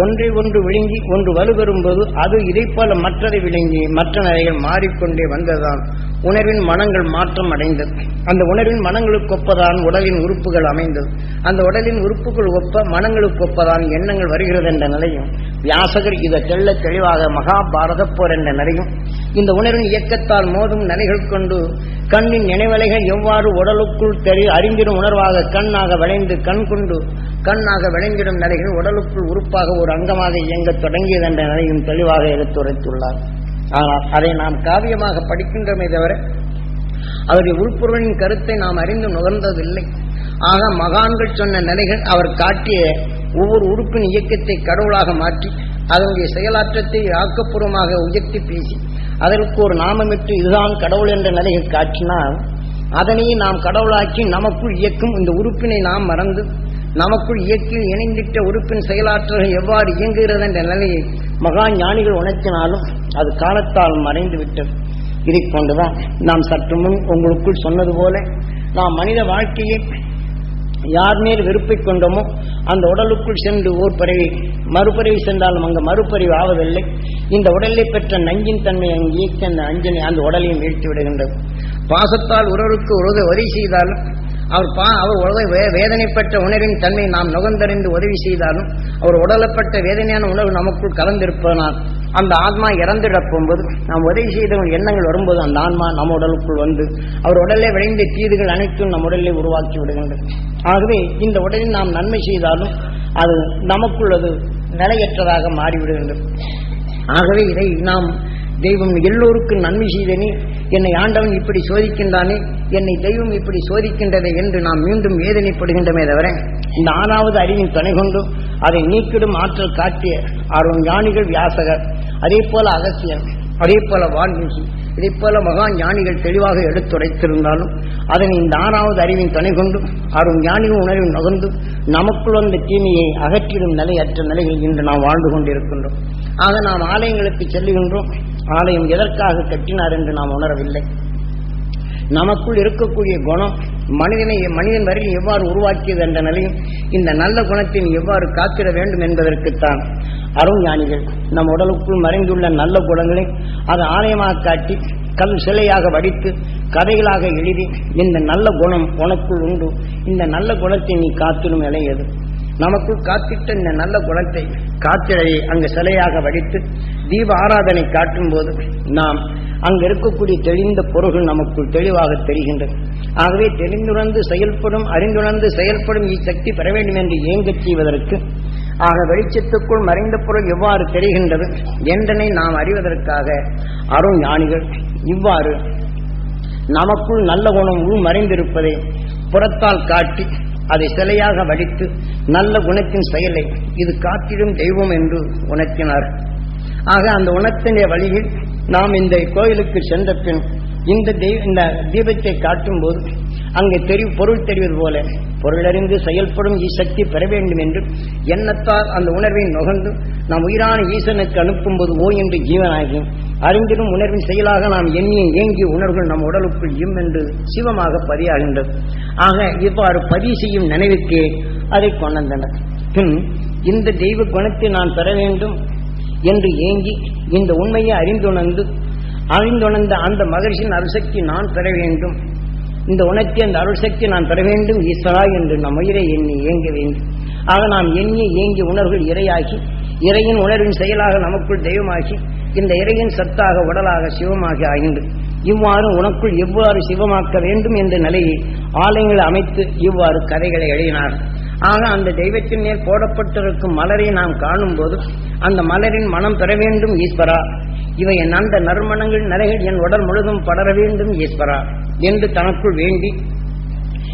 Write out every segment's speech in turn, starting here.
ஒன்றை ஒன்று விழுங்கி ஒன்று வலுப்பெறும் போது அது போல மற்றதை விழுங்கி மற்ற நிலைகள் மாறிக்கொண்டே வந்ததால் உணர்வின் மனங்கள் மாற்றம் அடைந்தது. அந்த உணர்வின் மனங்களுக்கு ஒப்பதான் உடலின் உறுப்புகள் அமைந்தது. அந்த உடலின் உறுப்புகள் ஒப்ப மனங்களுக்கு ஒப்பதான் எண்ணங்கள் வருகிறது என்ற நிலையும். வியாசகர் இதை தெள்ள தெளிவாக மகாபாரத போர் என்ற நிலையும். இந்த உணர்வின் இயக்கத்தால் மோதும் நிலைகள் கொண்டு கண்ணின் நினைவலைகள் எவ்வாறு உடலுக்குள் தெரி அறிந்திடும் உணர்வாக கண்ணாக விளைந்து கண் கொண்டு கண்ணாக விளைந்திடும் நிலைகள் உடலுக்குள் உறுப்பாக ஒரு அங்கமாக இயங்கத் தொடங்கியது என்ற நிலையும் தெளிவாக எடுத்துரைத்துள்ளார் ஆனால் அதை நாம் காவியமாக படிக்கின்றமே தவிர அவருடைய உறுப்புகளின் கருத்தை நாம் அறிந்து நுகர்ந்ததில்லை. ஆக மகான்கள் சொன்ன நிலைகள் அவர் காட்டிய ஒவ்வொரு உறுப்பின் இயக்கத்தை கடவுளாக மாற்றி அதனுடைய செயலாற்றத்தை ஆக்கப்பூர்வமாக உயர்த்தி பேசி அதற்கு ஒரு நாமமிட்டு இதுதான் கடவுள் என்ற நிலையை காட்டினால் அதனை நாம் கடவுளாக்கி நமக்குள் இயக்கும் இந்த உறுப்பினை நாம் மறந்து நமக்குள் இயக்கி இணைந்திட்ட உறுப்பின் செயலாற்றல் எவ்வாறு இயங்குகிறது என்ற நிலையை மகா ஞானிகள் உணர்த்தினாலும் அது காலத்தால் மறைந்து விட்டது இதை கொண்டுதான் நாம் சற்று முன் உங்களுக்குள் சொன்னது போல நாம் மனித வாழ்க்கையை யார் மேல் வெறுப்பை கொண்டோமோ அந்த உடலுக்குள் சென்று ஓர் பறவை மறுபறவை சென்றாலும் அங்கு மறுபறிவு ஆவதில்லை. இந்த உடலை பெற்ற நஞ்சின் தன்மை அங்கு இயக்க அந்த அஞ்சனை அந்த உடலையும் வீழ்த்தி விடுகின்றது. பாசத்தால் உறவுக்கு உறவு வரி செய்தாலும் அவர் பா அவர் உலக வே- வேதனைப்பட்ட உணர்வின் தன்மை நாம் நுகர்ந்தறிந்து உதவி செய்தாலும் அவர் உடலப்பட்ட வேதனையான உணர்வு நமக்குள் கலந்திருப்பதனால் அந்த ஆத்மா இறந்திடப் போகும்போது நாம் உதவி செய்தவங்க எண்ணங்கள் வரும்போது அந்த ஆன்மா நம்ம உடலுக்குள் வந்து அவர் உடலே விளைந்த தீதுகள் அனைத்தும் நம் உடலை உருவாக்கி விடுகின்றது ஆகவே இந்த உடலில் நாம் நன்மை செய்தாலும் அது நமக்குள்ளது நிலையற்றதாக மாறிவிடுகின்றது. ஆகவே இதை நாம் தெய்வம் எல்லோருக்கும் நன்மை செய்தனே. என்னை ஆண்டவன் இப்படி சோதிக்கின்றானே. என்னை தெய்வம் இப்படி சோதிக்கின்றதே என்று நாம் மீண்டும் வேதனைப்படுகின்றமே தவிர இந்த ஆறாவது அறிவின் துணை கொண்டும் அதை நீக்கிடும் ஆற்றல் காட்டிய ஆர்வம் ஞானிகள் வியாசகர். அதே போல அகசியம் அதே போல வான்மீகி இதை போல மகா ஞானிகள் தெளிவாக எடுத்துரைத்திருந்தாலும் அதனை இந்த ஆறாவது அறிவின் துணை கொண்டு அருண் ஞானியும் உணர்வில் நுகர்ந்து நமக்குள் வந்த தீமையை அகற்றிடும் நிலையற்ற நிலையில் இன்று நாம் வாழ்ந்து கொண்டிருக்கின்றோம். ஆக நாம் ஆலயங்களுக்கு செல்லுகின்றோம். ஆலயம் எதற்காக கட்டினார் என்று நாம் உணரவில்லை. நமக்குள் இருக்கக்கூடிய குணம் மனிதனை மனிதன் வரையில் எவ்வாறு உருவாக்கியது என்ற நிலையும் இந்த நல்ல குணத்தை எவ்வாறு காத்திட வேண்டும் என்பதற்குத்தான் அருஞானிகள் நம் உடலுக்குள் மறைந்துள்ள நல்ல குணங்களை அதை ஆலயமாக காட்டி கல் சிலையாக வடித்து கதைகளாக எழுதி இந்த நல்ல குணம் உனக்குள் உண்டு. இந்த நல்ல குணத்தை நீ காத்திடும் நிலையது நமக்குள் காத்திட்ட இந்த நல்ல குணத்தை காத்திரையை அங்கு சிலையாக வடித்து தீப ஆராதனை காட்டும் போது நாம் அங்கு இருக்கக்கூடிய தெளிந்த பொருள்கள் நமக்குள் தெளிவாக தெரிகின்றது. ஆகவே தெளிந்துணர்ந்து செயல்படும் அறிந்துணர்ந்து செயல்படும் இச்சக்தி பெற வேண்டும் என்று ஏங்கச் செய்வதற்கு ஆக வெளிச்சத்துக்குள் மறைந்த பொருள் எவ்வாறு தெரிகின்றது என்றனை நாம் அறிவதற்காக அருண் ஞானிகள் இவ்வாறு நமக்குள் நல்ல குணம் உள் மறைந்திருப்பதை புறத்தால் காட்டி அதை சிலையாக வடித்து நல்ல குணத்தின் செயலை இது காத்திடும் தெய்வம் என்று உணர்த்தினார். ஆக அந்த உணர்த்தின வழியில் நாம் இந்த கோயிலுக்கு சென்ற பின் இந்த தெய்வ இந்த தீபத்தை காட்டும் போது அங்கே தெரி பொருள் தெரிவது போல பொருளறிந்து செயல்படும் ஈசக்தி பெற வேண்டும் என்று எண்ணத்தால் அந்த உணர்வை நுகர்ந்து நாம் உயிரான ஈசனுக்கு அனுப்பும்போது ஓ என்று ஜீவனாகி அறிந்திடும் உணர்வின் செயலாக நாம் எண்ணிய ஏங்கிய உணர்வுகள் நம் உடலுக்குள் இம் என்று சிவமாக பதியாகின்றது. ஆக இவ்வாறு பதிவு செய்யும் நினைவுக்கே அதை கொண்டந்தனர் பின் இந்த தெய்வ குணத்தை நான் பெற வேண்டும். என்று ஏங்கி இந்த உண்மையை அறிந்துணர்ந்து அறிந்துணர்ந்த அந்த மகிழ்ச்சியின் அருசக்தி நான் பெற வேண்டும். இந்த உணர்ச்சி அந்த அருள்சக்தி நான் பெற வேண்டும் ஈஸ்வரா என்று நம் உயிரை எண்ணி ஏங்க வேண்டும். ஆக நாம் எண்ணி இயங்கி உணர்வுகள் இரையாகி இறையின் உணர்வின் செயலாக நமக்குள் தெய்வமாகி இந்த இறையின் சத்தாக உடலாக சிவமாகி ஆகின்று இவ்வாறு உனக்குள் எவ்வாறு சிவமாக்க வேண்டும் என்ற நிலையை ஆலயங்களை அமைத்து இவ்வாறு கதைகளை எழுதினார் ஆக அந்த தெய்வத்தின் மேல் போடப்பட்டிருக்கும் மலரை நாம் காணும் போது அந்த மலரின் மனம் பெற வேண்டும் ஈஸ்வரா. இவை என் அந்த நறுமணங்கள் நிலைகள் என் உடல் முழுதும் படர வேண்டும் ஈஸ்வரா என்று தனக்குள் வேண்டி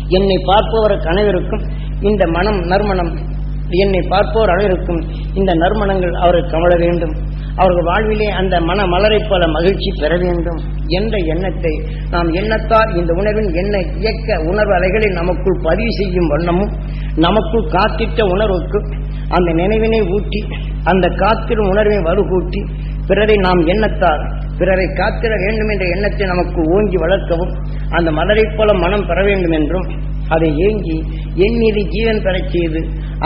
என்னை பார்ப்பவர் கனவிருக்கும் இந்த மனம் நறுமணம். என்னை பார்ப்போர் அனைவருக்கும் இந்த நறுமணங்கள் அவருக்கு கமழ வேண்டும். அவர்கள் வாழ்விலே அந்த மன மலரை போல மகிழ்ச்சி பெற வேண்டும் என்ற எண்ணத்தை நாம் எண்ணத்தால் இந்த உணர்வின் எண்ண இயக்க உணர்வு அலைகளை நமக்குள் பதிவு செய்யும் வண்ணமும் நமக்குள் காத்திட்ட உணர்வுக்கு அந்த நினைவினை ஊட்டி அந்த காத்திரும் உணர்வை வலுகூட்டி பிறரை நாம் எண்ணத்தால் பிறரை காத்திட வேண்டும் என்ற எண்ணத்தை நமக்கு ஓங்கி வளர்க்கவும் அந்த மலரைப் போல மனம் பெற வேண்டும் என்றும் அதை ஏங்கி என் மீது ஜீவன் பெறச் செய்து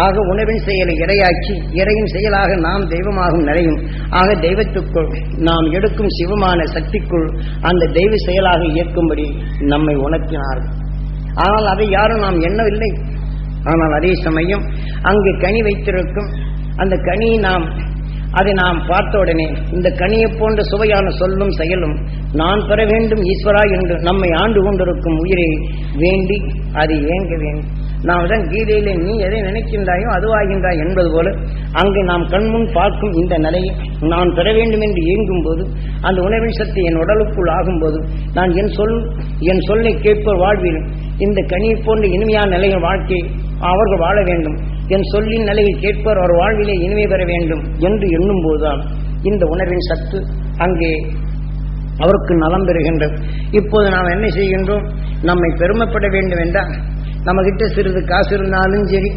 ஆக உணவின் செயலை இரையாக்கி இறையின் செயலாக நாம் தெய்வமாகும் நிலையும். ஆக தெய்வத்துக்குள் நாம் எடுக்கும் சிவமான சக்திக்குள் அந்த தெய்வ செயலாக இயக்கும்படி நம்மை உணர்த்தினார்கள். ஆனால் அதை யாரும் நாம் எண்ணவில்லை. ஆனால் அதே சமயம் அங்கு கனி வைத்திருக்கும் அந்த கனியை நாம் அதை நாம் பார்த்த உடனே இந்த கனியை போன்ற சுவையான சொல்லும் செயலும் நான் பெற வேண்டும் ஈஸ்வரா என்று நம்மை ஆண்டு கொண்டிருக்கும் உயிரை வேண்டி அது ஏங்க வேண்டும்? நாம் தான் கீதையிலே நீ எதை நினைக்கின்றாயோ அதுவாகின்றாய் என்பது போல அங்கு நாம் கண்முன் பார்க்கும் இந்த நிலையை நான் பெற வேண்டும் என்று இயங்கும் போது அந்த உணவின் சக்தி என் உடலுக்குள் ஆகும்போது நான் என் சொல் என் சொல்லை கேட்போர் வாழ்வில் இந்த கனியை போன்ற இனிமையான நிலையின் வாழ்க்கை அவர்கள் வாழ வேண்டும். என் சொல்லின் நிலையில் கேட்பவர் அவர் வாழ்விலே இனிமை பெற வேண்டும் என்று எண்ணும் போதுதான் இந்த உணர்வின் சத்து அங்கே அவருக்கு நலம் பெறுகின்றது. இப்போது நாம் என்ன செய்கின்றோம்? நம்மை பெருமைப்பட வேண்டும் என்றால் நம்மகிட்ட சிறிது காசு இருந்தாலும் சரி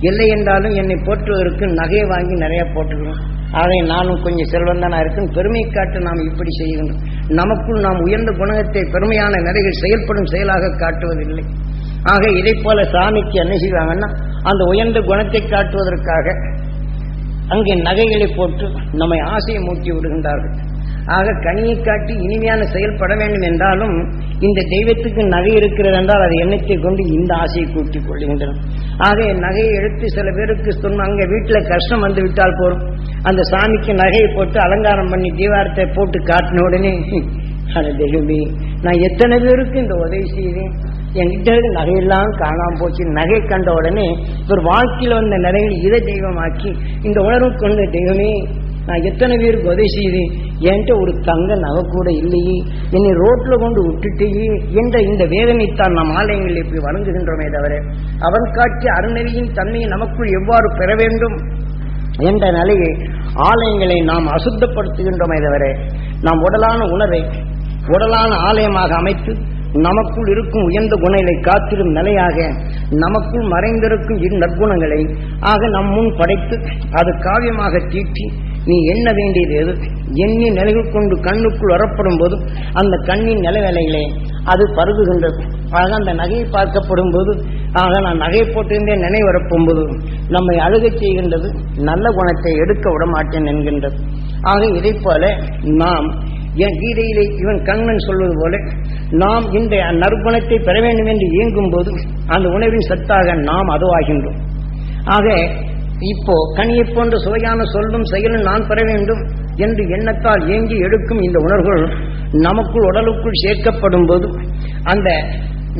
இல்லை என்றாலும் என்னை போற்றுவதற்கு நகையை வாங்கி நிறைய போட்டுக்கிறோம். ஆகவே நானும் கொஞ்சம் செல்வந்தானா இருக்கேன். இருக்குன்னு பெருமை காட்டு நாம் இப்படி செய்கின்றோம். நமக்குள் நாம் உயர்ந்த குணகத்தை பெருமையான நிலைகள் செயல்படும் செயலாக காட்டுவதில்லை. ஆக இதை போல சாமிக்கு என்ன செய்வாங்கன்னா அந்த உயர்ந்த குணத்தை காட்டுவதற்காக அங்கே நகைகளை போட்டு நம்மை ஆசையை மூட்டி விடுகின்றார்கள். ஆக கனியை காட்டி இனிமையான செயல்பட வேண்டும் என்றாலும் இந்த தெய்வத்துக்கு நகை இருக்கிறது என்றால் அது எண்ணத்தை கொண்டு இந்த ஆசையை கூட்டிக் கொள்கின்றன. ஆக நகையை எடுத்து சில பேருக்கு சொன்ன அங்க வீட்டுல கஷ்டம் வந்து விட்டால் போறோம் அந்த சாமிக்கு நகையை போட்டு அலங்காரம் பண்ணி தீவாரத்தை போட்டு காட்டின உடனே அட தெய்வமே நான் எத்தனை பேருக்கு இந்த உதவி செய்தேன்? என்கிட்ட இருக்க நகையெல்லாம் காணாம போச்சு. நகை கண்ட உடனே ஒரு வாழ்க்கையில் வந்த நிறைகள் இதை தெய்வமாக்கி இந்த உணர்வு கொண்ட தெய்வமே நான் எத்தனை பேருக்கு உதவி செய்து என்கிட்ட ஒரு தங்க நகை கூட இல்லையே. என்னை ரோட்ல கொண்டு விட்டுட்டேயே. என்ற இந்த வேதனைத்தான் நம் ஆலயங்களில் இப்படி வணங்குகின்றோமே தவிர அவன் காட்சி அருணவியின் தன்மையை நமக்குள் எவ்வாறு பெற வேண்டும் என்ற நிலையை ஆலயங்களை நாம் அசுத்தப்படுத்துகின்றோமே தவிர நாம் உடலான உணர்வை உடலான ஆலயமாக அமைத்து நமக்குள் இருக்கும் உயர்ந்த குணங்களை காத்திடும் நிலையாக நமக்குள் மறைந்திருக்கும் இரு நற்குணங்களை ஆக நம் முன் படைத்து அது காவியமாக தீட்டி நீ எண்ண வேண்டியது எது? எண்ணி நிலைகள் கொண்டு கண்ணுக்குள் வரப்படும் போது அந்த கண்ணின் நிலவேலையிலே அது பருகுகின்றது ஆக அந்த நகையை பார்க்கப்படும் போது ஆக நான் நகை போட்டிருந்தேன் நினைவு வரப்போகும்போது நம்மை அழுகச் செய்கின்றது நல்ல குணத்தை எடுக்க விட மாட்டேன் என்கின்றது. ஆக இதைப் போல நாம் என் கீதையிலே இவன் கண்ணன் சொல்வது போல நாம் இந்த நற்குணத்தை பெற வேண்டும் என்று இயங்கும் போது அந்த உணவின் சத்தாக நாம் அதுவாகின்றோம். ஆக இப்போ கனியை போன்ற சுவையான சொல்லும் செயலும் நான் பெற வேண்டும் என்று எண்ணத்தால் ஏங்கி எடுக்கும் இந்த உணர்வுகள் நமக்குள் உடலுக்குள் சேர்க்கப்படும் போது அந்த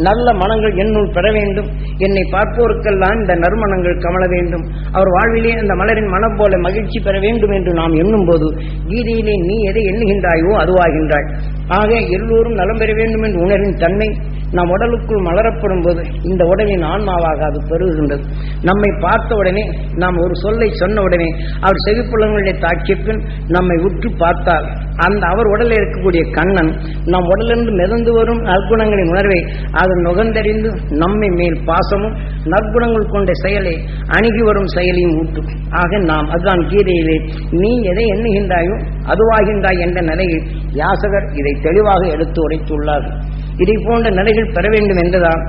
நல்ல மனங்கள் என்னுள் பெற வேண்டும். என்னை பார்ப்போருக்கெல்லாம் இந்த நறுமணங்கள் கமல வேண்டும். அவர் வாழ்விலே அந்த மலரின் மனம் போல மகிழ்ச்சி பெற வேண்டும் என்று நாம் எண்ணும் போது கீதையிலே நீ எதை எண்ணுகின்றாயோ அதுவாகின்றாய். ஆக எல்லோரும் நலம் பெற வேண்டும் என்று உணரின் தன்மை நம் உடலுக்குள் மலரப்படும் போது இந்த உடலின் ஆன்மாவாக அது பெருகுகின்றது. நம்மை பார்த்த உடனே நாம் ஒரு சொல்லை சொன்ன உடனே அவர் செவிப்புலங்களை தாக்கிய பின் நம்மை உற்று பார்த்தால் அந்த அவர் உடலில் இருக்கக்கூடிய கண்ணன் நம் உடலிருந்து மிதந்து வரும் நற்குணங்களின் உணர்வை அது நுகர்ந்தறிந்து நம்மை மேல் பாசமும் நற்குணங்கள் கொண்ட செயலை அணுகி வரும் செயலையும் ஊட்டும். ஆக நாம் அதுதான் கீதையிலே நீ எதை எண்ணுகின்றாயோ அதுவாகின்றாய் என்ற நிலையில் யாசகர் இதை தெளிவாக எடுத்து உரைத்துள்ளார்கள் இதை போன்ற நிலைகள் பெற வேண்டும் என்றுதான்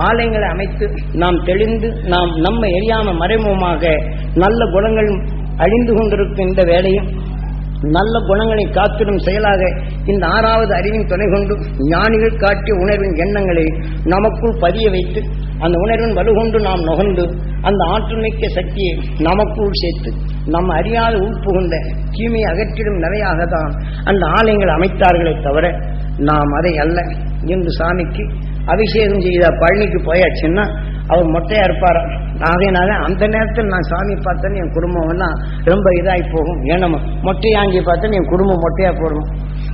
ஆலயங்களை அமைத்து நாம் தெளிந்து நாம் நம்ம எரியாம மறைமுகமாக நல்ல குணங்கள் அழிந்து கொண்டிருக்கும் இந்த வேலையும் நல்ல குணங்களை காத்திடும் செயலாக இந்த ஆறாவது அறிவின் துணை கொண்டு ஞானிகள் காட்டிய உணர்வின் எண்ணங்களை நமக்குள் பதிய வைத்து அந்த உணர்வின் வலுகொண்டு நாம் நுகர்ந்து அந்த ஆற்றல் மிக்க சக்தியை நமக்குள் சேர்த்து நம்ம அறியாத உட்புகுந்த தீமையை அகற்றிடும் நிறையாக தான் அந்த ஆலயங்கள் அமைத்தார்களே தவிர நாம் அதை அல்ல. என்று சாமிக்கு அபிஷேகம் செய்த பழனிக்கு போயாச்சுன்னா அவர் மொட்டையா இருப்பார்? ஆகையினால அந்த நேரத்தில் நான் சாமி பார்த்தேன்னு என் குடும்பம் ரொம்ப இதாகி போகும். ஏன்னா மொட்டையாங்கி பார்த்தேன்னு என் குடும்பம் மொட்டையா போடணும்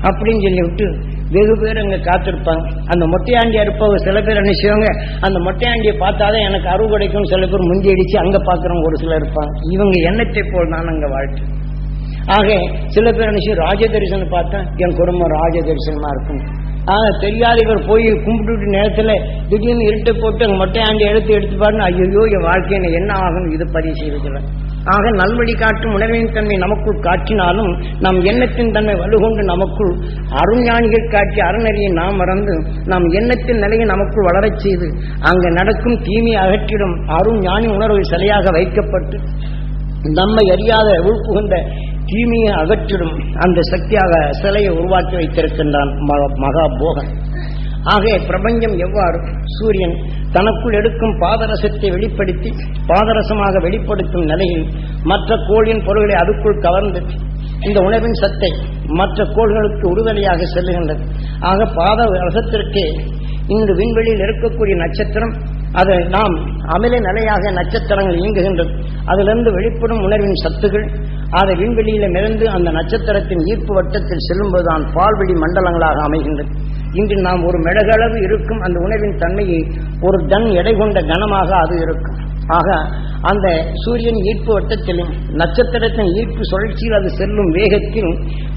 அப்படின்னு சொல்லி விட்டு வெகு பேர் அங்கே காத்திருப்பாங்க. அந்த மொட்டையாண்டியா இருப்பவங்க சில பேர் என்ன செய்வாங்க அந்த மொட்டையாண்டியை பார்த்தாதான் எனக்கு அருள் கிடைக்கும் சில பேர் முந்தி அடிச்சு அங்கே பார்க்குறவங்க ஒரு சிலர் இருப்பாங்க. இவங்க எண்ணத்தை போல் நான் அங்கே வாழ்க்கை. ஆக சில பேர் என்ன ராஜ தரிசனம் பார்த்தா என் குடும்பம் ராஜ தரிசனமா இருக்கும். ஆக தெரியாத இவர் போய் கும்பிட்டு நேரத்தில் திடீர்னு இருட்டை போட்டு அங்கே மொட்டை ஆண்டி எடுத்து எடுத்து பாருன்னு ஐயோ என் வாழ்க்கையில என்ன ஆகும் இது பதிவு செய்வதில்லை ஆக நல்வழி காட்டும் உணர்வின் தன்மை நமக்குள் காட்டினாலும் நம் எண்ணத்தின் தன்மை வலுகொண்டு நமக்குள் அருஞானிகள் காட்டி அறநறியை நாம் மறந்து நம் எண்ணத்தின் நிலையை நமக்குள் வளரச் செய்து அங்கு நடக்கும் தீமை அகற்றிடும் அருஞானி உணர்வு சிலையாக வைக்கப்பட்டு நம்மை அறியாத உள்புகுந்த தீமையை அகற்றிடும் அந்த சக்தியாக சிலையை உருவாக்கி வைத்திருக்கின்றான் மகா- மகா போகன் ஆக பிரபஞ்சம் எவ்வாறு சூரியன் தனக்குள் எடுக்கும் பாதரசத்தை வெளிப்படுத்தி பாதரசமாக வெளிப்படுத்தும் நிலையில் மற்ற கோளின் பொருள்களை அதுக்குள் கவர்ந்து இந்த உணவின் சத்தை மற்ற கோள்களுக்கு உறுதலையாக செல்லுகின்றது. ஆக பாத ரசத்திற்கே இங்கு விண்வெளியில் இருக்கக்கூடிய நட்சத்திரம் அது நாம் அமில நிலையாக நட்சத்திரங்கள் இயங்குகின்றது. அதிலிருந்து வெளிப்படும் உணர்வின் சத்துகள் அதை விண்வெளியில மிதந்து அந்த நட்சத்திரத்தின் ஈர்ப்பு வட்டத்தில் செல்லும்போதுதான் பால்வெளி மண்டலங்களாக அமைகின்றது. இன்று நாம் ஒரு மெடகளவு இருக்கும் அந்த உணவின் தன்மையை ஒரு தன் எடை கொண்ட கனமாக அது இருக்கும். ஆக அந்த சூரியன் ஈர்ப்பு வட்டத்திலும் நட்சத்திரத்தின் ஈர்ப்பு சுழற்சியில் அது செல்லும் வேகத்தில்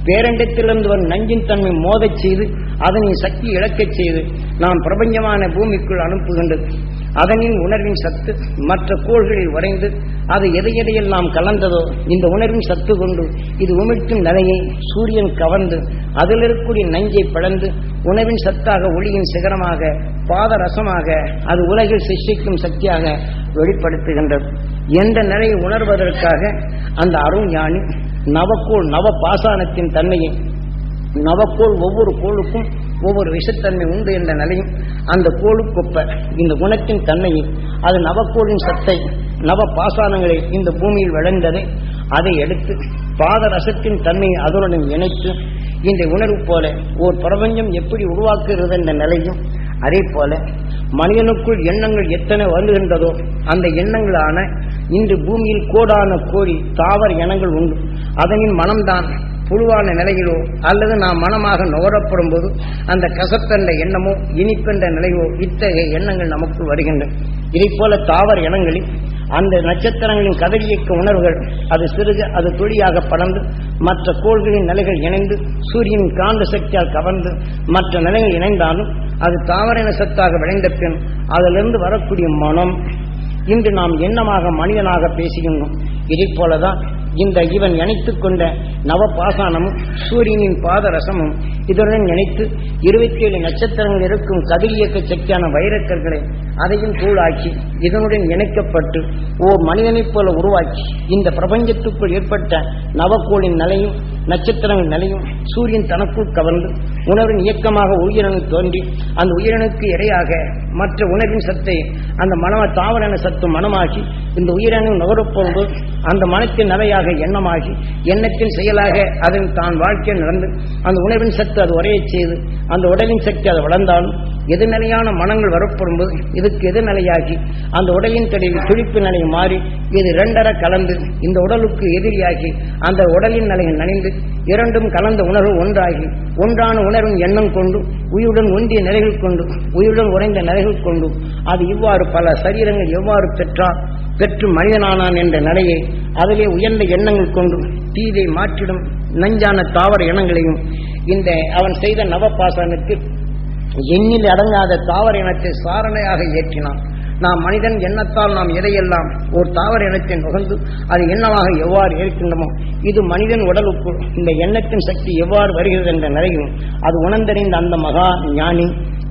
பேரண்டத்திலிருந்து வரும் நஞ்சின் தன்மை மோதச் செய்து அதனை சக்தி இழக்கச் செய்து நாம் பிரபஞ்சமான பூமிக்குள் அனுப்புகின்றது. அதனின் உணர்வின் சத்து மற்ற கோள்களில் உறைந்து அது எதை எதையெல்லாம் கலந்ததோ இந்த உணர்வின் சத்து கொண்டு இது உமிழ்த்தும் நிலையை சூரியன் கவர்ந்து அதில் இருக்கக்கூடிய நஞ்சை பிளந்து உணவின் சத்தாக ஒளியின் சிகரமாக பாதரசமாக அது உலகில் சிருஷ்டிக்கும் சக்தியாக வெளிப்படுத்துகின்றது. எந்த நிலையை உணர்வதற்காக அந்த அருண் ஞானி நவக்கோள் நவ பாசானத்தின் தன்மையை நவக்கோள் ஒவ்வொரு கோளுக்கும் ஒவ்வொரு விஷத்தன்மை உண்டு என்ற நிலையும் அந்த கோளுக்கொப்ப இந்த குணத்தின் தன்மையை அது நவக்கோளின் சத்தை நவ பாசானங்களை இந்த பூமியில் விளைந்ததை அதை எடுத்து பாதரசத்தின் தன்மையை அதனுடன் இணைத்து இந்த உணர்வு போல ஓர் பிரபஞ்சம் எப்படி உருவாக்குகிறது என்ற நிலையும் அதே போல மனிதனுக்குள் எண்ணங்கள் எத்தனை வருகின்றதோ அந்த எண்ணங்களான இன்று பூமியில் கோடான கோடி தாவர இனங்கள் உண்டு. அதனின் மனம்தான் புழுவான நிலையிலோ அல்லது நாம் மனமாக நுகரப்படும் போது அந்த கசப்பென்ற எண்ணமோ இனிப்பென்ற நிலையோ இத்தகைய எண்ணங்கள் நமக்கு வருகின்றன. இதை போல தாவர இனங்களில் அந்த நட்சத்திரங்களின் கதிரியக்க உணர்வுகள் அது சிறுக அது துளியாக படர்ந்து மற்ற கோள்களின் நிலைகள் இணைந்து சூரியன் காந்த சக்தியால் கவர்ந்து மற்ற நிலைகள் இணைந்தாலும் அது தாவர இன சத்தாக விளைந்த பின் அதிலிருந்து வரக்கூடிய மனம். இன்று நாம் எண்ணமாக மனிதனாக பேசுகின்றோம். இதை போலதான் இந்த இவன் இணைத்துக் கொண்ட நவபாசானமும் சூரியனின் பாதரசமும் இதனுடன் இணைத்து இருபத்தி ஏழு நட்சத்திரங்கள் இருக்கும் கதிரியக்க சக்தியான வைரக்கர்களை அதையும் தூளாக்கி இதனுடன் இணைக்கப்பட்டு ஓர் மனிதனைப் போல உருவாக்கி இந்த பிரபஞ்சத்துக்குள் ஏற்பட்ட நவக்கோளின் நிலையும் நட்சத்திரங்கள் நிலையும் சூரியன் தனக்குள் கவர்ந்து உணர்வின் இயக்கமாக உயிரணு தோன்றி அந்த உயிரணுக்கு இரையாக மற்ற உணர்வின் சத்தை அந்த மனம தாவரண சத்து மனமாகி இந்த உயிரணு நுகரப்போது அந்த மனத்தின் நிலையாக எண்ணமாகி எண்ணத்தின் செயலாக அதன் தான் வாழ்க்கையில் நடந்து அந்த உணர்வின் சத்து அது உரையச் செய்து அந்த உடலின் சக்தி அது வளர்ந்தாலும் எதிர்நிலையான மனங்கள் வரப்படும்போது இதுக்கு எதிர்நிலையாகி அந்த உடலின் தடையில் துடிப்பு நிலை மாறி இது இரண்டரை கலந்து இந்த உடலுக்கு எதிரியாகி அந்த உடலின் நிலையில் நனைந்து இரண்டும் கலந்த உணர்வு ஒன்றாகி ஒன்றான உணர்வின் எண்ணம் கொண்டு உயிருடன் ஒன்றிய நிலைகள் கொண்டு உயிருடன் உறைந்த நிலைகள் கொண்டு அது இவ்வாறு பல சரீரங்கள் எவ்வாறு பெற்றால் பெற்று மனிதனானான் என்ற நிலையை அதிலே உயர்ந்த எண்ணங்கள் கொண்டு தீதை மாற்றிடும் நஞ்சான தாவர இனங்களையும் இந்த அவன் செய்த நவபாசனுக்கு எண்ணில் அடங்காத தாவர இனத்தை சாரணையாக ஏற்றினான் நாம் மனிதன் எண்ணத்தால் நாம் எதையெல்லாம் ஒரு தாவர இனத்தை நுகர்ந்து அது எண்ணமாக எவ்வாறு ஏற்கின்றமோ இது மனிதன் உடலுக்குள் இந்த எண்ணத்தின் சக்தி எவ்வாறு வருகிறது என்ற நிலையும் அது உணர்ந்தறிந்த அந்த மகா ஞானி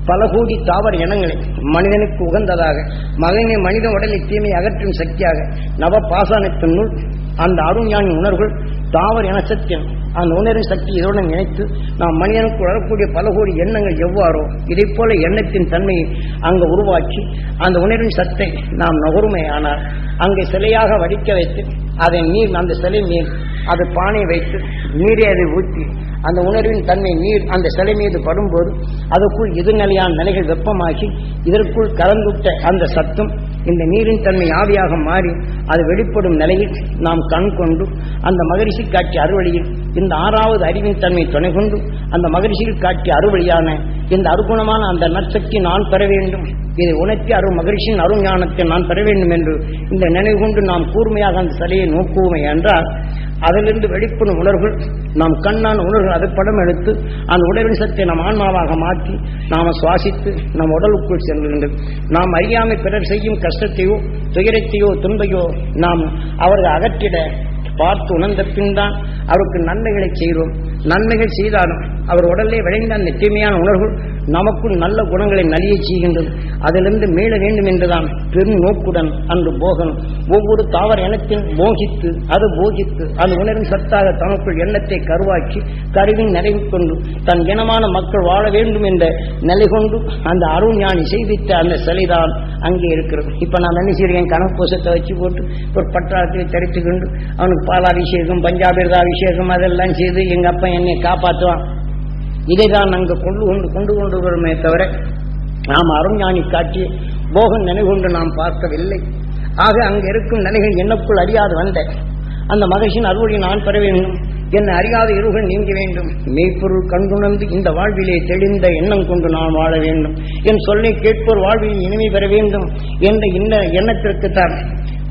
பல கோடி தாவர இனங்களை மனிதனுக்கு உகந்ததாக மகனை மனித உடலை தீமை அகற்றும் சக்தியாக நவ பாசானத்தினுள் அந்த அருஞானி உணர்வுகள் தாவர இனசத்தின் அந்த உணர்வு சக்தி இதோடு நினைத்து நாம் மனிதனுக்கு வரக்கூடிய பல கோடி எண்ணங்கள் எவ்வாறோ இதை போல எண்ணத்தின் தன்மையை அங்கு உருவாக்கி அந்த உணர்வின் சத்தை நாம் நுகருமையானால் அங்கே சிலையாக வடிக்க வைத்து அதை நீர் அந்த சிலை நீர் அது பானையை வைத்து நீரை அதை ஊற்றி அந்த உணர்வின் தன்மை நீர் அந்த சிலை மீது படும்போது அதற்குள் எதிர்நிலையான நிலைகள் வெப்பமாகி இதற்குள் கலந்துட்ட அந்த சத்தம் இந்த நீரின் தன்மை ஆவியாக மாறி அது வெளிப்படும் நிலையில் நாம் கண் கொண்டு அந்த மகரிஷி காட்சி அறுவழியில் இந்த ஆறாவது அறிவின் தன்மை துணை கொண்டு அந்த மகிழ்ச்சியில் காட்டிய அறுவழியான இந்த அருகுணமான அந்த நற்சக்தி நான் பெற வேண்டும். இதை உணர்த்தி அரு மகிழ்ச்சியின் அருஞானத்தை நான் பெற வேண்டும் என்று இந்த நினைவு கொண்டு நாம் கூர்மையாக அந்த சிலையை நோக்குவோமே என்றால் அதிலிருந்து வெளிப்படும் உணர்வுகள் நாம் கண்ணான் உணர்வுகள் அதை படம் எடுத்து அந்த உணர்வின் சத்தை நாம் ஆன்மாவாக மாற்றி நாம் சுவாசித்து நம் உடலுக்குள் செல்கின்றது நாம் அறியாமை பிறர் செய்யும் கஷ்டத்தையோ துயரத்தையோ துன்பையோ நாம் அவர்கள் அகற்றிட பார்த்து உணர்ந்த பின் தான் அவருக்கு நன்மைகளை செய்கிறோம். நன்மைகள் செய்தாலும் அவர் உடலே விளைந்த அந்த தீமையான உணர்வு நமக்குள் நல்ல குணங்களை நலிய செய்கின்றது. அதிலிருந்து மீள வேண்டும் என்றுதான் பெரும் நோக்குடன் அன்று போகணும். ஒவ்வொரு தாவர இனத்தில் மோகித்து அது போகித்து அது உணரும் சத்தாக தனக்குள் எண்ணத்தை கருவாக்கி கருவின் நிறைவு கொண்டு தன் இனமான மக்கள் வாழ வேண்டும் என்ற நிலை கொண்டு அந்த அருள் ஞானி செய்வித்த அந்த சிலைதான் அங்கே இருக்கிறது. இப்ப நான் என்ன செய்கிறேன்? கணக்கு பூசத்தை வச்சு போட்டு ஒரு பட்டாளத்தில் தரித்து கொண்டு அவனுக்கு பாலாபிஷேகம் பஞ்சாபிரதாபிஷேகம் அதெல்லாம் செய்து எங்க அப்பா என்னை காப்பாற்றுவான். இதை தான் அங்கு கொண்டு கொண்டு கொண்டு கொண்டு வருமே தவிர நாம் அருஞானி காட்டி போகன் நினைவுகொண்டு நாம் பார்க்கவில்லை. ஆக அங்கு இருக்கும் நிலைகள் என்னக்குள் அறியாது வந்த. அந்த மகிழ்ச்சியின் அருளை நான் பெற வேண்டும். என்னை அறியாத இருகள் நீங்க வேண்டும். மெய்ப்பொருள் கண்குணர்ந்து இந்த வாழ்விலே தெளிந்த எண்ணம் கொண்டு நான் வாழ வேண்டும். என் சொல்லை கேட்போர் வாழ்வில் இனிமை பெற வேண்டும் என்ற இன்ன எண்ணத்திற்கு தான்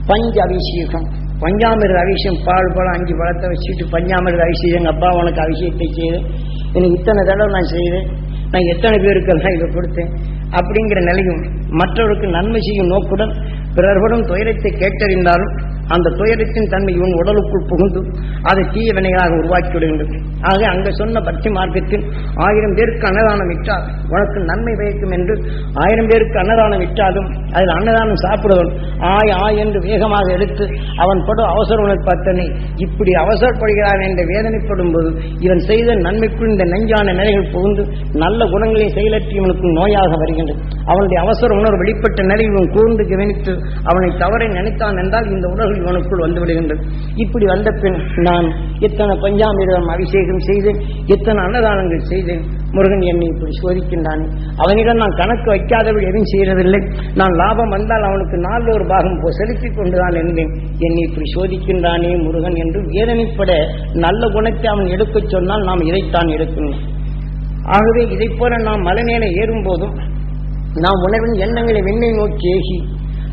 பஞ்ச அபிஷேகம். பஞ்சாமிரத அபிஷேகம் பால் பழம் அஞ்சு பழத்தை வச்சுட்டு பஞ்சாமிரத அபிஷேகம் எங்கள் அப்பா உனக்கு அபிஷேகத்தை செய்தேன் எனக்கு இத்தனை தடவை நான் செய்தேன் நான் எத்தனை பேருக்கெல்லாம் இதை கொடுத்தேன் அப்படிங்கிற நிலையும் மற்றவருக்கு நன்மை செய்யும் நோக்குடன் பிறர்களும் துயரத்தை கேட்டறிந்தாலும் அந்த துயரத்தின் தன்மை இவன் உடலுக்குள் புகுந்து அதை தீய வினைகளாக உருவாக்கி விடுகின்றது. ஆக அங்க சொன்ன பக்தி மார்க்கத்தில் ஆயிரம் பேருக்கு அன்னதானம் விட்டால் உனக்கு நன்மை பயக்கும் என்று ஆயிரம் பேருக்கு அன்னதானம் விட்டாலும் அதில் அன்னதானம் சாப்பிடுவன் ஆய் ஆய் என்று வேகமாக எடுத்து அவன் படும் அவசர உணர்ப்பத்தனை இப்படி அவசரப்படுகிறான் என்று வேதனைப்படும் போது இவன் செய்த நன்மைக்குள் இந்த நெஞ்சான நிலைகள் புகுந்து நல்ல குணங்களை செயலற்றி இவனுக்கு நோயாக வருகின்றது. அவனுடைய அவசர உணர்வு வெளிப்பட்ட நிலை இவன் கூர்ந்து கவனித்து அவனை தவறை நினைத்தான் என்றால் இந்த உணர்வு இவனுக்குள் வந்துவிடுகின்றது. இப்படி வந்த பின் நான் எத்தனை பஞ்சாமிரதம் அபிஷேகம் செய்தேன் எத்தனை அன்னதானங்கள் செய்தேன் முருகன் என்னை இப்படி சோதிக்கின்றானே. அவனிடம் நான் கணக்கு வைக்காதவள் எதுவும் செய்யறதில்லை. நான் லாபம் வந்தால் அவனுக்கு நாலு ஒரு பாகம் போ- செலுத்திக் கொண்டுதான் இருந்தேன் என்னை இப்படி சோதிக்கின்றானே முருகன் என்று வேதனைப்பட நல்ல குணத்தை அவன் எடுக்கச் சொன்னால் நாம் இதைத்தான் எடுக்கணும். ஆகவே இதைப் போல நாம் மலை ஏறும் போதும் நாம் உணர்வின் எண்ணங்களை வெண்ணை நோக்கி ஏகி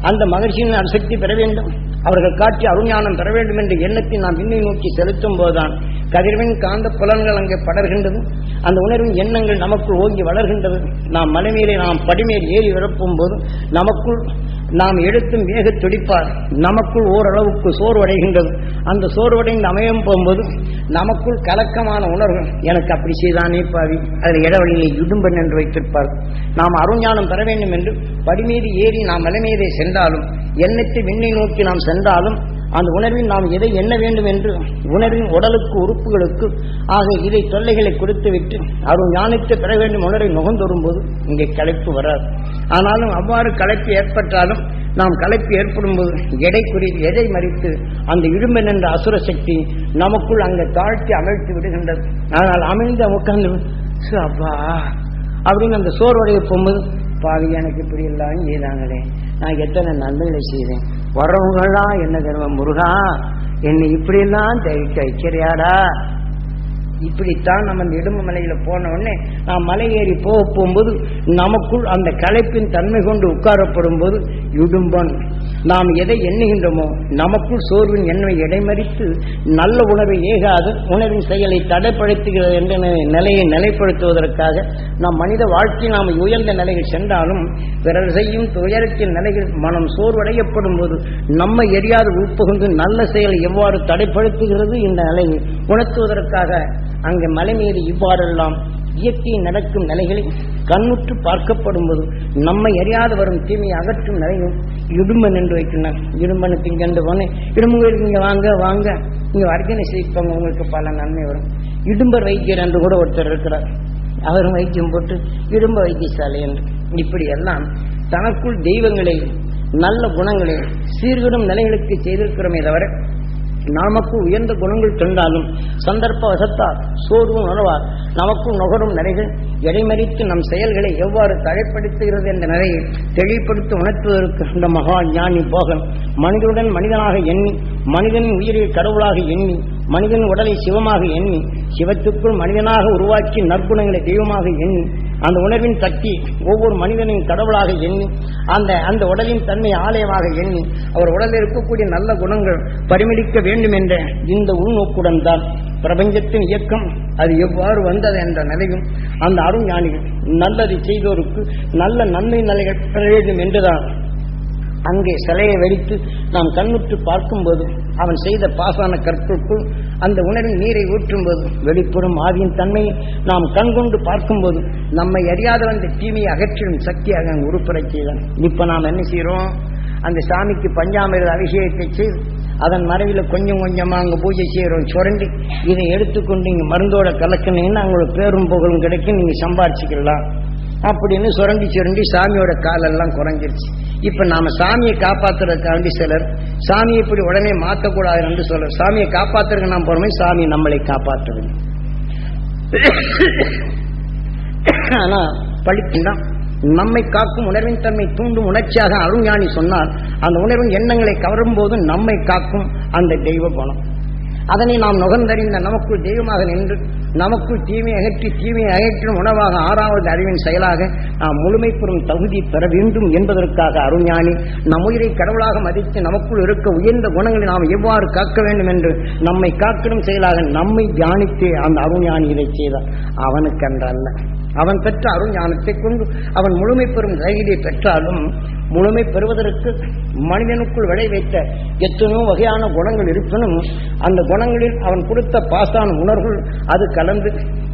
அந்த மகிழ்ச்சியின் அசக்தி பெற வேண்டும். அவர்கள் காட்சி அருஞானம் பெற வேண்டும் என்ற எண்ணத்தை நாம் விண்ணை நோக்கி செலுத்தும் போதுதான். கதிர்வின் காந்த புலன்கள் அங்கே படர்கின்றது. அந்த உணர்வின் எண்ணங்கள் நமக்குள் ஓங்கி வளர்கின்றது. நாம் மலை நாம் படிமேல் ஏறி விரப்பும் போது நமக்குள் நாம் எடுத்தும் வேக துடிப்பார். நமக்குள் ஓரளவுக்கு சோர்வடைகின்றது. அந்த சோர்வடைந்து அமையம் போகும்போது நமக்குள் கலக்கமான உணர்வு. எனக்கு அப்படி செய்தானே பாவி. அதில் இடவழியை இடும்பன் என்று வைத்திருப்பார். நாம் அருஞானம் பெற வேண்டும் என்று படிமீது ஏறி நாம் மலை மீதே சென்றாலும் எண்ணத்தை விண்ணை நோக்கி நாம் சென்றாலும் அந்த உணர்வில் நாம் எதை எண்ண வேண்டும் என்று உணர்வின் உடலுக்கு உறுப்புகளுக்கு ஆக இதை தொல்லைகளை கொடுத்துவிட்டு அருள் ஞானித்து பெற வேண்டும் உணரை நுகர்ந்தோறும் போது இங்கே களைப்பு வராது. ஆனாலும் அவ்வாறு களைப்பு ஏற்பட்டாலும் நாம் களைப்பு ஏற்படும் போது எடை குறி எடை மறித்து அந்த இடும்பன் என்ற அசுர சக்தி நமக்குள் அங்கே தாழ்த்தி அமிழ்த்து விடுகின்றது. ஆனால் அமைந்து உட்கார்ந்து "சு, அப்பா அப்படின்னு அந்த சோர்வடைய போகும்போது பாவி எனக்கு இப்படி எல்லாம் செய்தாங்களே நான் எத்தனை நன்மைகளை செய்தேன். வர்றவங்களாம் என்ன தருவ முருகா? என்னை இப்படிலாம் தவிக்க வைக்கிறியாடா? இப்படித்தான் நம்ம இந்த மலையில போன உடனே நான் மலை ஏறி போக போகும்போது நமக்குள் அந்த களைப்பின் தன்மை கொண்டு உட்காரப்படும் போது இடும்பன் நாம் எதை எண்ணுகின்றோமோ நமக்குள் சோர்வின் எண்ணை இடைமறித்து நல்ல உணவை ஏகாது உணவின் செயலை தடைப்படுத்துகிறது என்ற நிலையை நிலைப்படுத்துவதற்காக நாம் மனித வாழ்க்கையில் நாம் உயர்ந்த நிலையில் சென்றாலும் பிறர் செய்யும் துயரத்தின் நிலையில் மனம் சோர்வடையப்படும் போது நம்மை எரியாது உட்புகுந்து நல்ல செயலை எவ்வாறு தடைப்படுத்துகிறது இந்த நிலையை உணர்த்துவதற்காக அங்கே மலை மீது இவ்வாறெல்லாம் இயற்கை நடக்கும் நிலைகளை கண்ணுற்று பார்க்கப்படும் போது நம்மை அறியாது வரும் தீமையை அகற்றும் நிலையும் இடும்பன் என்று வைக்கின்றனர். இடும்பனை திங்கண்டு போனேன் இடும்புகளுக்கு இங்கே வாங்க வாங்க. இங்கே வர்க்கனை செய்ப்பாங்க உங்களுக்கு பல நன்மை வரும். இடும்பர் வைத்தியர் என்று கூட ஒருத்தர் இருக்கிறார். அவரும் வைத்தியம் போட்டு இடும்ப வைத்தியசாலை என்று. இப்படி எல்லாம் தனக்குள் தெய்வங்களை நல்ல குணங்களை சீர்கிடும் நிலைகளுக்கு செய்திருக்கிறோமே தவிர நமக்கு உயர்ந்த குணங்கள் தந்தாலும் சந்தர்ப்ப வசத்தால் சோர்வும் உணர்வார். நமக்கும் நுகரும் நிலைகள் எடைமறித்து நம் செயல்களை எவ்வாறு தடைப்படுத்துகிறது என்ற நிலையை தெளிவுபடுத்தி உணர்த்துவதற்கு இந்த மகா ஞானி போகன் மனிதனுடன் மனிதனாக எண்ணி மனிதனின் உயிரை கடவுளாக எண்ணி மனிதன் உடலை சிவமாக எண்ணி சிவத்துக்குள் மனிதனாக உருவாக்கி நற்குணங்களை தெய்வமாக எண்ணி அந்த உணர்வின் சக்தி ஒவ்வொரு மனிதனின் கடவுளாக எண்ணி அந்த அந்த உடலின் தன்மை ஆலயமாக எண்ணி அவர் உடலில் இருக்கக்கூடிய நல்ல குணங்கள் பரிமளிக்க வேண்டும் என்ற இந்த உள்நோக்குடன் தான் பிரபஞ்சத்தின் இயக்கம் அது எவ்வாறு வந்தது என்ற நிலையும் அந்த அருஞானிகள் நல்லதை செய்தோருக்கு நல்ல நன்மை நிலைகள் பெற வேண்டும் என்றுதான் அங்கே சிலையை வெடித்து நாம் கண்ணுற்று பார்க்கும்போது அவன் செய்த பாசான கற்களுக்குள் அந்த உணர்வின் நீரை ஊற்றும்போது வெளிப்புறம் ஆவியின் தன்மையை நாம் கண்கொண்டு பார்க்கும்போது நம்மை அறியாத வந்த தீமையை அகற்றிடும் சக்தியாக அங்கு உருப்படச் செய்தான். இப்ப நாம் என்ன செய்யறோம் அந்த சாமிக்கு பஞ்சாமிரத அபிஷேகத்தை செய்து அதன் மறைவில் கொஞ்சம் கொஞ்சமாக அங்கே பூஜை செய்கிறோம் சுரண்டி இதை எடுத்துக்கொண்டு நீங்கள் மருந்தோட கலக்கினீங்கன்னா அவங்களுக்கு பேரும் புகழும் கிடைக்கும். நீங்கள் சம்பாரிச்சிக்கலாம். அப்படின்னு சுரண்டி சுரண்டி சாமியோட காலெல்லாம் குறைஞ்சிருச்சு. இப்ப நாம சாமியை காப்பாத்துறதுக்காண்டி சிலர் சாமியை இப்படி உடனே மாத்தக்கூடாது என்று சொல்ற சாமியை காப்பாத்துறதுக்கு நாம் போறோமே சாமி நம்மளை காப்பாற்றுது ஆனா பழிப்புண்டான் நம்மை காக்கும் உணர்வின் தன்மை தூண்டும் உணர்ச்சியாக அருஞானி சொன்னால் அந்த உணர்வின் எண்ணங்களை கவரும் போது நம்மை காக்கும் அந்த தெய்வ குணம். அதனை நாம் நுகர்ந்தறிந்த நமக்குள் தெய்வமாக நின்று நமக்குள் தீமை அகற்றி தீமையை அகற்றும் உணவாக ஆறாவது அறிவின் செயலாக நாம் முழுமை பெறும் தகுதி பெற வேண்டும் என்பதற்காக அருஞானி நம் உயிரை கடவுளாக மதித்து நமக்குள் இருக்க உயர்ந்த குணங்களை நாம் எவ்வாறு காக்க வேண்டும் என்று நம்மை காக்கிடும் செயலாக நம்மை தியானித்து அந்த அருஞானி இதை செய்தார். அவனுக்கு அன்றல்ல. அவன் பெற்ற அருஞானத்தை கொண்டு அவன் முழுமை பெறும் நிலையிலே பெற்றாலும் முழுமை பெறுவதற்கு மனிதனுக்குள் விளை வைத்த எத்தனையோ வகையான குணங்கள் இருப்பினும் அந்த குணங்களில் அவன் கொடுத்த பாசான உணர்வுகள் அது கலந்து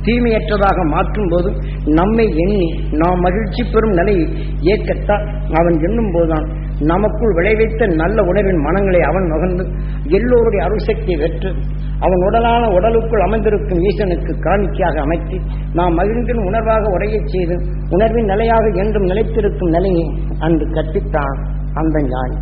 தீமையற்றதாக மாற்றும் போது நம்மை எண்ணி நாம் மகிழ்ச்சி பெறும் நிலையை ஏற்கத்தான் அவன் எண்ணும் போதுதான் நமக்குள் விளைவித்த நல்ல உணர்வின் மனங்களை அவன் நுகர்ந்து எல்லோருடைய அருசக்தியை வெற்று அவன் உடலான உடலுக்குள் அமைந்திருக்கும் ஈசனுக்கு காணிக்கையாக அமைத்து நாம் மகிழ்ந்தின் உணர்வாக உரையச் செய்து உணர்வின் நிலையாக என்றும் நிலைத்திருக்கும் நிலையை அன்று கற்பித்தான் அந்த ஞானி.